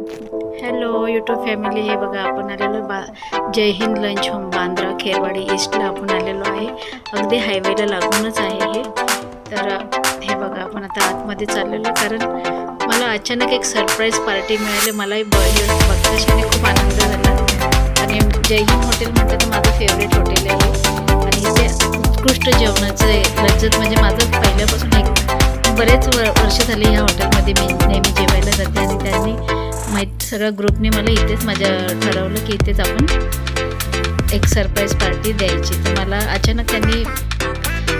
Hello YouTube family हे बघा आपण आलेलो बा जय हिंद लंच होम बांद्रा खेरवाडी ईस्टला आपण आलेलो आहे. अगदी हायवेला लागूनच आहे हे. तर हे बघा आपण आता आतमध्ये चाललेलो कारण मला अचानक एक सरप्राईज पार्टी मिळाली. मलाही ब हे खूप आनंद झाला. आणि जय हिंद हॉटेल म्हटलं तर माझं फेवरेट हॉटेल आहे आणि इथे उत्कृष्ट जेवणाचं आहे. लज्जत म्हणजे माझं पहिल्यापासून एक बरेच वर्ष झाली ह्या हॉटेलमध्ये मी नेहमी जेवायला जाते आणि त्यांनी माहीत सगळ्या ग्रुपने मला इथेच माझ्या ठरवलं की इथेच आपण एक सरप्राईज पार्टी द्यायची. तर मला अचानक त्यांनी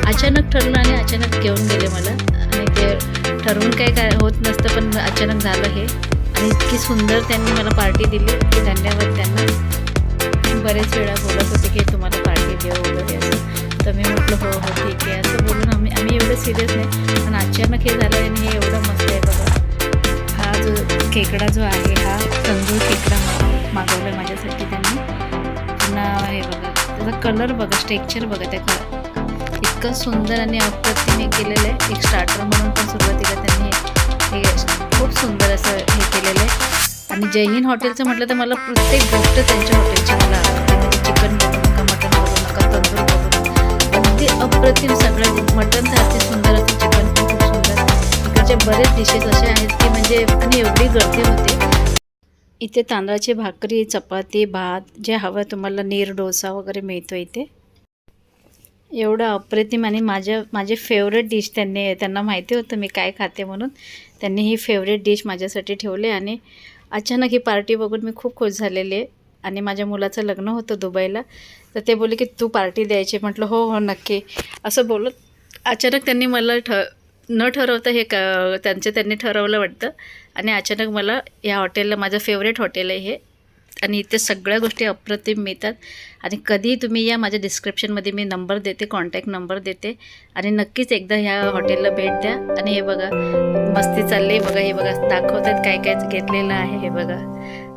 अचानक ठरलं आणि अचानक घेऊन गेले मला. आणि ते ठरवून काय काय होत नसतं पण अचानक झालं हे. आणि इतकी सुंदर त्यांनी मला पार्टी दिली. की धन्यवाद त्यांना. बरेच वेळा बोलत होते की तुम्हाला पार्टी देऊ वगैरे असं. तर मी म्हटलं हो हो ठीक आहे. असं बोलून आम्ही आम्ही एवढं सिरियस नाही. पण अचानक हे झालं आणि हे एवढं मस्त आहे बघा. हा जो खेकडा जो आहे हा तंदूर खेकडा मागवला मागवला माझ्यासाठी त्यांनी. पुन्हा हे बघा त्याचा कलर बघा टेक्चर बघा त्या कलर इतकं सुंदर आणि अप्रतिमे केलेलं आहे. एक स्टार्टर म्हणून पण सुरुवातीला त्यांनी हे खूप सुंदर असं हे केलेलं आहे. आणि जय हिंद हॉटेलचं म्हटलं तर मला प्रत्येक गोष्ट त्यांच्या हॉटेलची मला आवडते. म्हणजे चिकन बघू नका मटन बघू नका तंदूर बघू अगदी अप्रतिम सगळं मटन तर अति सुंदर असते चिकन पण खूप सुंदर. इकडचे बरेच डिशेस असे आहेत म्हणजे आणि एवढी गर्दी होती. इथे तांदळाची भाकरी चपाती भात जे हवं तुम्हाला नीर डोसा वगैरे मिळतो इथे. एवढं अप्रतिम आणि माझ्या माझे फेवरेट डिश त्यांनी त्यांना माहिती होतं मी काय खाते म्हणून. त्यांनी ही फेवरेट डिश माझ्यासाठी ठेवले आणि अचानक ही पार्टी बघून मी खूप खुश झालेली आहे आणि माझ्या मुलाचं लग्न होतं दुबईला. तर ते बोलले की तू पार्टी द्यायची. म्हटलं हो हो नक्की. असं बोलत अचानक त्यांनी मला ठ न ठरवता हे क त्यांचं त्यांनी ठरवलं वाटतं. आणि अचानक मला या हॉटेलला माझं फेवरेट हॉटेल आहे हे. आणि इथे सगळ्या गोष्टी अप्रतिम मिळतात. आणि कधी तुम्ही या माझ्या डिस्क्रिप्शनमध्ये मी नंबर देते कॉन्टॅक्ट नंबर देते. आणि नक्कीच एकदा ह्या हॉटेलला भेट द्या. आणि हे बघा मस्ती चालली. आहे बघा हे बघा दाखवतात काय काय घेतलेलं आहे हे बघा.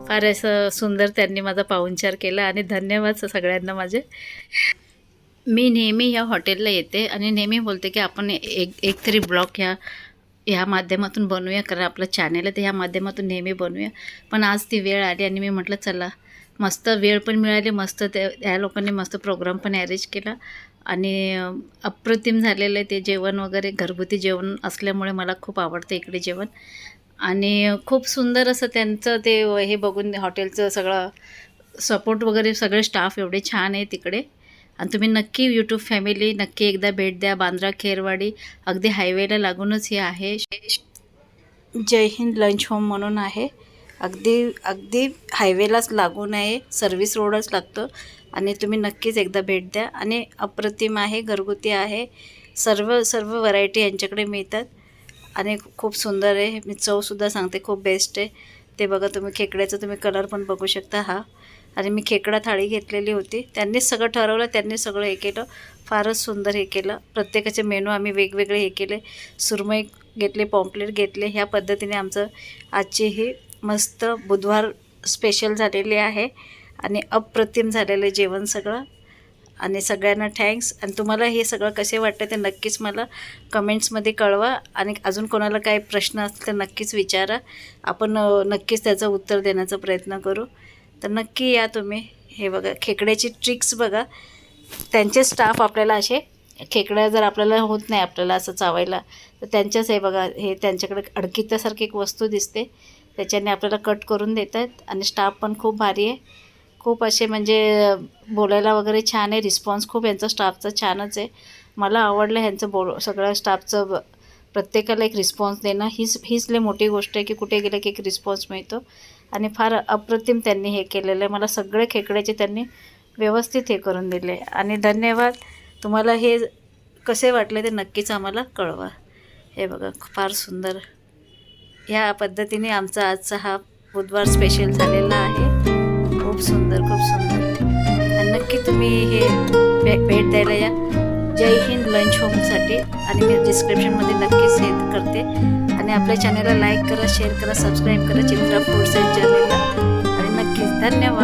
फार असं सुंदर त्यांनी माझा पाहुणचार केला. आणि धन्यवाद सगळ्यांना माझे. मी नेहमी या हॉटेलला येते आणि नेहमी बोलते की आपण एक एक तरी ब्लॉग ह्या ह्या माध्यमातून बनवूया. कारण आपलं चॅनल आहे तर ह्या माध्यमातून नेहमी बनवूया. पण आज ती वेळ आली आणि मी म्हटलं चला मस्त वेळ पण मिळाली मस्त ते ह्या लोकांनी मस्त प्रोग्राम पण अरेंज केला आणि अप्रतिम झालेलं आहे ते जेवण वगैरे. घरगुती जेवण असल्यामुळे मला खूप आवडतं इकडे जेवण. आणि खूप सुंदर असं त्यांचं ते हे बघून हॉटेलचं सगळं सपोर्ट वगैरे सगळे स्टाफ एवढे छान आहे तिकडे. आणि तुम्ही नक्की यूट्यूब फॅमिली नक्की एकदा भेट द्या. बांद्रा खेरवाडी अगदी हायवेला लागूनच हे आहे. जय हिंद लंच होम म्हणून आहे. अगदी अगदी हायवेलाच लागून आहे सर्व्हिस रोडच लागतो. आणि तुम्ही नक्कीच एकदा भेट द्या. आणि अप्रतिम आहे घरगुती आहे. सर्व सर्व व्हरायटी यांच्याकडे मिळतात. आणि खूप सुंदर आहे. मी चवसुद्धा सांगते खूप बेस्ट आहे. ते बघा तुम्ही खेकड्याचं तुम्ही कलर पण बघू शकता. हा. आणि मी खेकडा थाळी घेतलेली होती. त्यांनीच सगळं ठरवलं त्यांनी सगळं हे केलं. फारच सुंदर हे केलं. प्रत्येकाचे मेनू आम्ही वेगवेगळे हे केले. सुरमई घेतले पॉम्पलेट घेतले. ह्या पद्धतीने आमचं आजची ही मस्त बुधवार स्पेशल झालेले आहे आणि अप्रतिम झालेलं जेवण सगळं. आणि सगळ्यांना थँक्स आणि तुम्हाला हे सगळं कसे वाटतं ते नक्कीच मला कमेंट्समध्ये कळवा. आणि अजून कोणाला काही प्रश्न असतील तर नक्कीच विचारा. आपण नक्कीच त्याचं उत्तर देण्याचा प्रयत्न करू. तर नक्की या तुम्ही. हे बघा खेकड्याची ट्रिक्स बघा. त्यांचे स्टाफ आपल्याला असे खेकड्या जर आपल्याला होत नाही आपल्याला असं चावायला तर त्यांच्याच हे बघा हे त्यांच्याकडे अडकित्यासारखी एक वस्तू दिसते. त्याच्याने आपल्याला कट करून देतात आणि स्टाफ पण खूप भारी आहे. खूप असे म्हणजे बोलायला वगैरे छान आहे. रिस्पॉन्स खूप यांचा स्टाफचा छानच आहे. मला आवडलं ह्यांचं बोल सगळ्या स्टाफचं ब- प्रत्येकाला एक रिस्पॉन्स देणं. हीच हीच लई मोठी गोष्ट आहे की कुठे गेलं की एक रिस्पॉन्स मिळतो. आणि फार अप्रतिम त्यांनी हे केलेलं आहे. मला सगळे खेकड्याचे त्यांनी व्यवस्थित हे करून दिले. आणि धन्यवाद. तुम्हाला हे कसे वाटले ते नक्कीच आम्हाला कळवा. हे बघा फार सुंदर. ह्या पद्धतीने आमचा आजचा हा बुधवार स्पेशल झालेला आहे. खूप सुंदर खूप सुंदर. आणि नक्की तुम्ही हे भेट द्यायला या. जय हिंद लंच होमसाठी आणि मी डिस्क्रिप्शनमध्ये नक्कीच हे करते. आणि आपल्या चॅनलला लाईक करा शेअर करा सबस्क्राईब करा चित्रा फूड्स अँड चॅनलला आणि नक्कीच धन्यवाद.